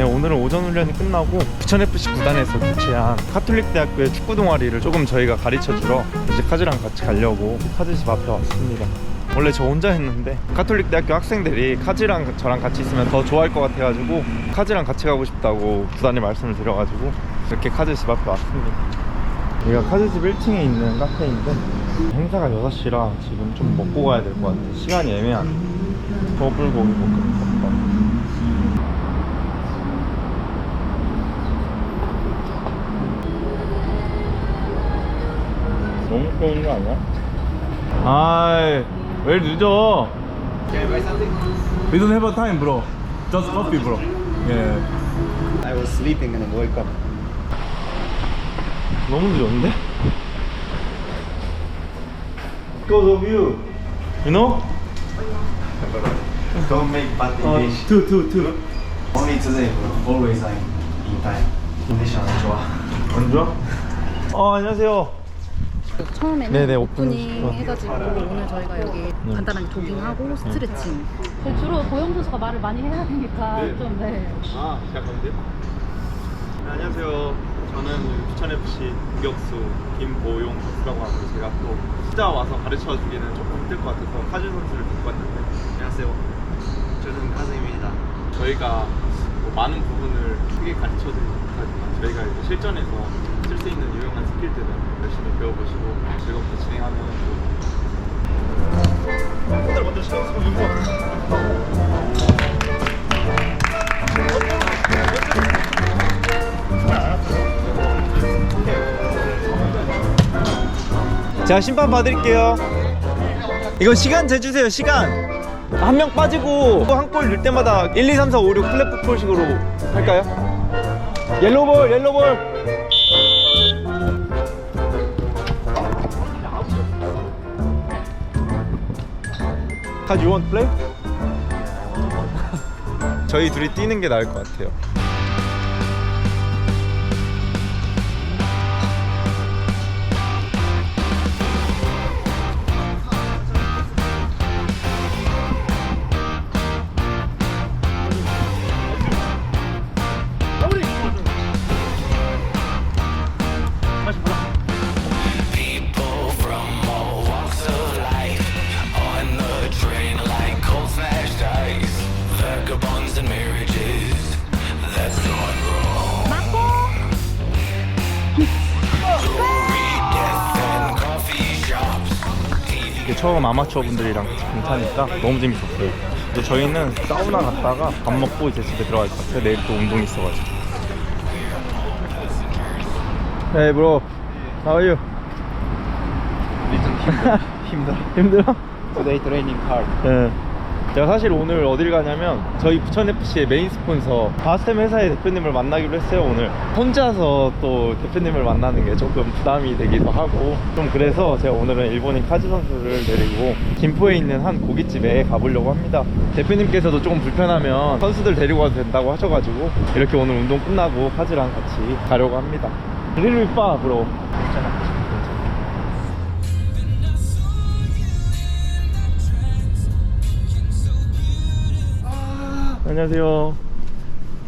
네, 오늘은 오전 훈련이 끝나고 부천FC 구단에서 개최한 카톨릭 대학교의 축구 동아리를 조금 저희가 가르쳐 주러 이제 카즈랑 같이 가려고 카즈 집 앞에 왔습니다. 원래 저 혼자 했는데 카톨릭 대학교 학생들이 카즈랑 저랑 같이 있으면 더 좋아할 것 같아가지고 카즈랑 같이 가고 싶다고 구단이 말씀을 드려가지고 이렇게 카즈 집 앞에 왔습니다. 여기가 카즈 집 1층에 있는 카페인데 행사가 6시라 지금 좀 먹고 가야 될 것 같아. 시간이 애매하네. 더블고기 볶음 너무 좋은 거 아니야? 아이 왜 늦어? We don't have a time, bro. Just coffee, bro. Yeah. I was sleeping and I woke up. 너무 늦었는데? Because of you. You know? Don't make bad 어, English. two, two, two. Only today, bro. Always I'm in time. 컨디션 안 좋아. 안 좋아? 어, 안녕하세요. 처음에는 네네, 오프닝 오프닝. 해가지고 오늘 저희가 여기 네. 간단하게 조깅하고 스트레칭 주로 고영 선수가 말을 많이 해야 되니까 좀 네. 아, 시작하면 돼요? 네, 안녕하세요. 저는 부천FC 공격수 김보용 선수라고 하고 제가 또 혼자 와서 가르쳐 주기는 조금 힘들 것 같아서 카즈 선수를 데리고 왔는데 안녕하세요. 저는 카즈입니다. 저희가 뭐 많은 부분을 크게 가르쳐 드리지 못하지만 저희가 이제 실전에서 쓸 수 있는 유용한 스킬들을 열심히 배워보시고 즐겁게 진행하면 오늘 먼저 시간 쓰고 제가 심판 받을게요. 이거 시간 재주세요, 시간. 한 명 빠지고 한 골 넣을 때마다 1, 2, 3, 4, 5, 6 플랫 폴식으로 할까요? 옐로볼, 옐로볼. Cause you want play? 저희 둘이 뛰는 게 나을 것 같아요. 이게 처음 아마추어 분들이랑 같이 공타니까 너무 재밌었어요. 이제 저희는 사우나 갔다가 밥 먹고 이제 집에 들어갈 것 같아요. 내일 또 운동이 있어가지고. Hey bro, how are you? 힘들어. 힘들어? Today training hard. 네. 제가 사실 오늘 어딜 가냐면 저희 부천FC의 메인 스폰서 바스템 회사의 대표님을 만나기로 했어요 오늘. 혼자서 또 대표님을 만나는 게 조금 부담이 되기도 하고. 좀 그래서 제가 오늘은 일본인 카즈 선수를 데리고 김포에 있는 한 고깃집에 가보려고 합니다. 대표님께서도 조금 불편하면 선수들 데리고 와도 된다고 하셔가지고 이렇게 오늘 운동 끝나고 카즈랑 같이 가려고 합니다. 리ル빠 브로 안녕하세요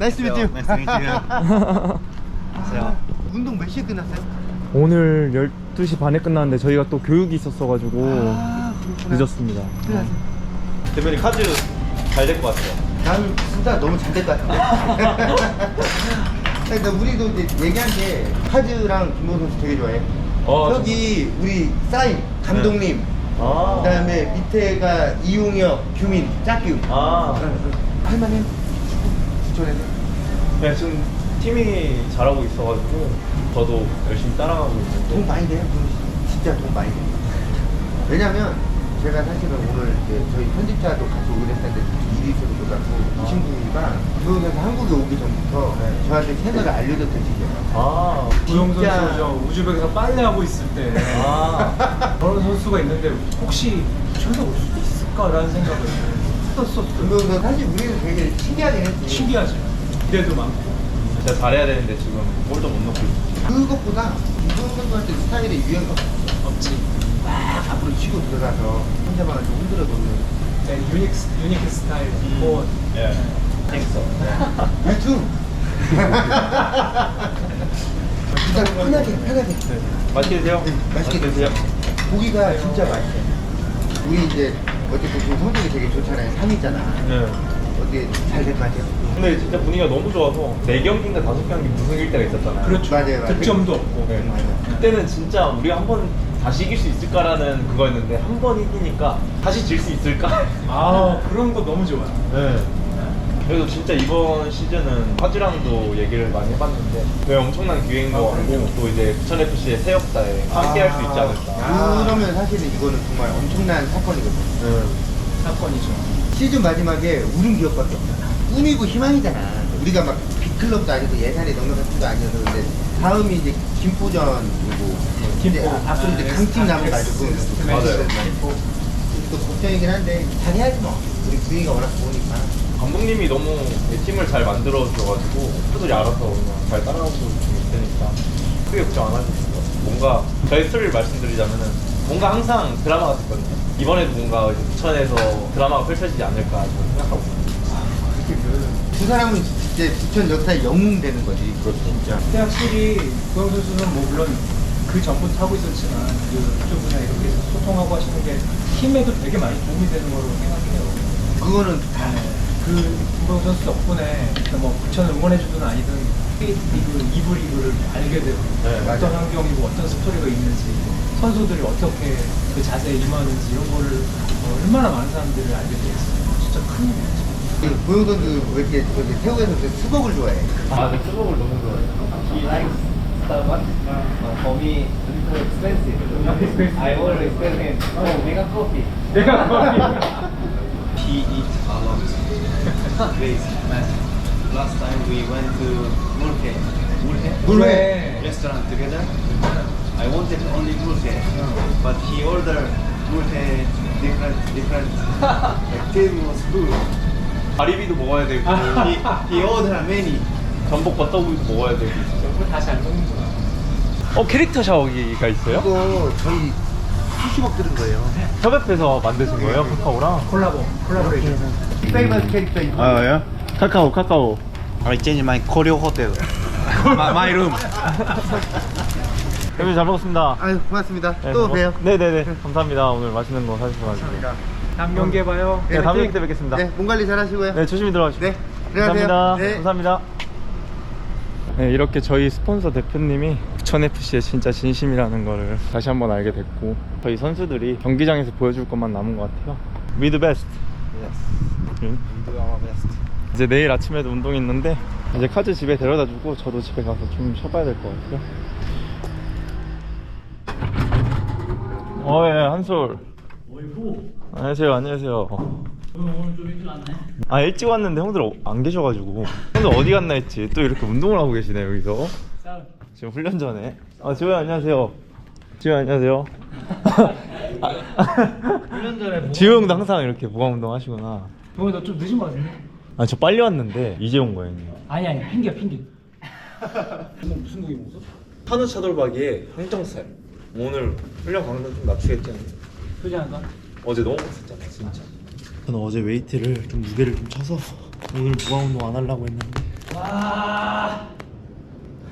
meet you. 안녕하세요. 운동 몇 시에 끝났어요? 오늘 12시 반에 끝났는데 저희가 또 교육이 있었어가지고 아. 늦었습니다. 끝났어요. 대표님 카즈 잘 될 것 같아요. 난 진짜 너무 잘 될 것 같은데. 그러니까 우리도 이제 얘기한 게 카즈랑 김호 선수 되게 좋아해. 어, 저기 우리 사인 감독님. 아. 그다음에 밑에가 이용혁, 규민, 짝규. 아. 할만해. 부천에서. 네, 지금 팀이 잘하고 있어가지고 저도 열심히 따라가고 돈 있는데. 많이 돼요. 돈 진짜 돈 많이 돼요. 왜냐면 제가 사실은 오늘 이제 저희 편집자도 같이 오긴 했는데 일이 있어서 못 왔고 이 친구가 미국에서 한국에 오기 전부터 네. 저한테 채널을 알려줬던 친구예요. 아. 구용 진짜. 선수 저 우즈벡에서 빨래하고 있을 때 아. 그런 선수가 있는데 혹시 부천에서 올 수도 있을까라는 생각을 했었었어요. 그러면서 사실 우리는 되게 신기하긴 했지. 신기하죠. 기대도 많고. 제가 잘해야 되는데 지금 골도 못 넣고 있어요. 그것보다 이동 선수한테 스타일의 유행가 없지. 막 앞으로 치고 들어가서 상대방을 좀 흔들어 놓는 네, 유닉 유니크 스타일. 뭐 예. 땡스. 유튜브 일단 편하게 편하게 맛있게 드세요. 맛있게 드세요. 고기가 진짜 맛있어요. 우리 이제 어쨌든 지금 성적이 되게 좋잖아요. 3위잖아. 네. 어떻게 잘 될 것 같아요? 근데 진짜 분위기가 너무 좋아서 4경기인가 5경기 무승일 때가 있었잖아요. 그렇죠. 맞아요, 맞아요. 득점도 없고. 네. 맞아요. 그때는 진짜 우리 가 한 번 다시 이길 수 있을까라는 그거였는데 한 번 이기니까 다시 질 수 있을까? 아 그런 거 너무 좋아요. 네. 그래서 진짜 이번 시즌은 화주랑도 얘기를 많이 해봤는데 왜 엄청난 기회인 것 같고 또 이제 부천FC의 새 역사에 함께 할 수 있지 않을까. 그러면 사실은 이거는 정말 엄청난 사건이거든요. 네. 사건이죠. 시즌 마지막에 우승 기억밖에 없잖아. 꿈이고 희망이잖아. 우리가 막 빅클럽도 아니고 예산이 넉넉한 팀도 아니어서 근데 다음이 이제 김포전이고 김포. 이제 앞으로 이제 강팀 남아가지고 맞아요. 또 걱정이긴 한데 잘해야지 뭐. 우리 분위기가 워낙 좋으니까. 감독님이 너무 이 팀을 잘 만들어줘가지고 친구들이 알아서 그냥 잘 따라오고 있으니까 크게 걱정 안 하셔도 될것 같아요. 뭔가 저희 스토리를 말씀드리자면은 뭔가 항상 드라마가 있거든요. 이번에도 뭔가 이제 부천에서 드라마가 펼쳐지지 않을까 저는 생각하고 있어요. 두 사람은 이제 부천 역사의 영웅 되는 거지. 그렇죠. 진짜. 근데 확실히 구영 선수는 뭐 물론 그 전부터 하고 있었지만 그쪽이나 이렇게 소통하고 하시는 게 팀에도 되게 많이 도움이 되는 거로 생각해요. 그거는 다 그 김보영 선수 덕분에 일단 뭐 부천을 응원해주든 아니든 리그, 이부 리그를 알게 되고 네, 어떤 맞아요. 환경이고 어떤 스토리가 있는지 선수들이 어떻게 그 자세에 임하는지 이런 거를 어, 얼마나 많은 사람들이 알게 되겠어요. 진짜 큰 일이죠. 그 선수 왜 이렇게 저기 태국에서 그 수복을 좋아해? 아, 네, 수복을 너무 좋아해요. He likes Starbucks. Uh, for me, it's expensive. I always tell him, oh, make a coffee. 내가 He eats a lot. Crazy, man. Last time we went to Mulke. Mulke? 물회. Restaurant together. I wanted only Mulke, but he ordered Mulke different, different, like famous food. 가리비도 먹어야 되고 He, he ordered many. 전복 버터구이도 먹어야 되고 정말 다시 안 먹는구나. 어 캐릭터 샤워기가 있어요? 이거 저희 수십억 들은 거예요. 협업해서 만드신 거예요? 카카오랑? 콜라보, 콜라보레이션. 페이머스 캐릭터 이거. 아 예? 카카오 카카오 I changed my Koryo hotel. my, my room. 대표님 잘 먹었습니다 아유 고맙습니다. 네, 또잘 봬요. 먹- 네네네 감사합니다 오늘 맛있는 거 사주셔가지고 다음 경기에 봐요. 네, 다음 경기 때 뵙겠습니다 네, 몸 관리 잘 하시고요. 네 조심히 들어가시고 네. 감사합니다 네. 감사합니다 네, 이렇게 저희 스폰서 대표님이 부천FC의 진짜 진심이라는 거를 다시 한번 알게 됐고 저희 선수들이 경기장에서 보여줄 것만 남은 것 같아요. We the best. 응? Do our best. 이제 내일 아침에도 운동이 있는데 이제 카즈 집에 데려다 주고 저도 집에 가서 좀 쉬어봐야 될 것 같아요. 어예 한솔. 안녕하세요 안녕하세요. 오늘 좀 일찍 왔네. 아 일찍 왔는데 형들 어- 안 계셔가지고. 형들 어디 갔나 했지? 또 이렇게 운동을 하고 계시네 여기서 지금 훈련 전에 아 지호야 안녕하세요 지호야 안녕하세요 훈련 전에 지호 형도 항상 이렇게 무광 운동 하시구나 뭐 너좀 늦은 거 같은데? 아 저 빨리 왔는데 이제 온 거예요 형님 아니 아니 핑계 핑계. 뭐 무슨 고기 먹었어? 한우 차돌박이에 항정살 오늘 훈련 강도 좀 낮추겠지 않나? 그지 않을까? 어제 너무 빡셌잖아 진짜 저는 어제 웨이트를 좀 무게를 좀 쳐서 오늘 무광 운동 안 하려고 했는데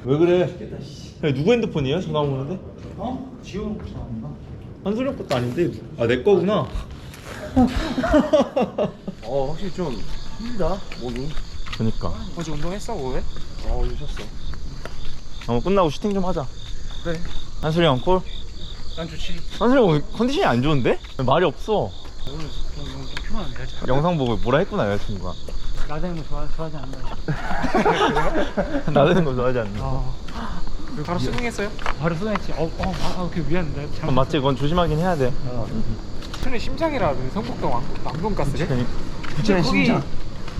왜 그래? 야, 누구 핸드폰이에요? 전화 오는데? 어? 지호 전화인가? 한소리 형 것도 아닌데 아 내 거구나 어, 확실히 좀 힘들다. 몸이. 그니까 어제 운동했어 왜? 어, 유셨어. 어, 끝나고 슈팅 좀 하자 그래. 한소리 형 콜? 난 좋지. 오늘 컨디션이 안 좋은데? 말이 없어 오늘 좀, 좀, 좀 피곤한데. 영상 보고 뭐라 했구나 여자친구가 나대는 거 좋아 좋아하지 않나? 나대는 거 좋아하지 않나 아. 바로 수능했어요? 바로 수능했지. 어, 어, 아, 아, 그 미안한데. 그건 맞지 그건 조심하긴 해야 돼 천의 심장이라 그 성북동 왕, 왕돈가스래? 그러니까. 부천의 심장.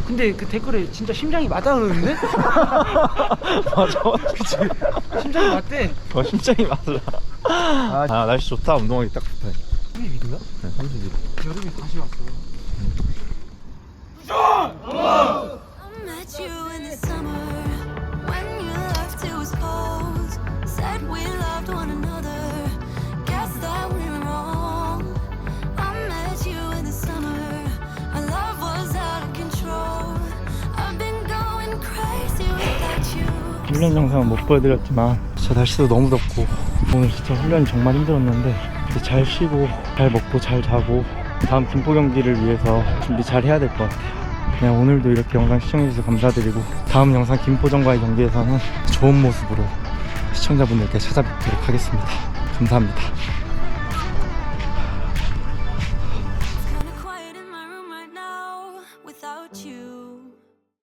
근데 그 댓글에 진짜 심장이 맞다 그러는데? 맞아 그치? 심장이 맞대. 어, 심장이 맞아 아, 날씨 좋다 운동하기 딱 좋다 훈련 영상은 못 보여드렸지만 진짜 날씨도 너무 덥고 오늘 진짜 훈련이 정말 힘들었는데 이제 잘 쉬고 잘 먹고 잘 자고 다음 김포 경기를 위해서 준비 잘 해야 될 것 같아요 그냥 오늘도 이렇게 영상 시청해주셔서 감사드리고 다음 영상 김포전과의 경기에서는 좋은 모습으로 시청자분들께 찾아뵙도록 하겠습니다. 감사합니다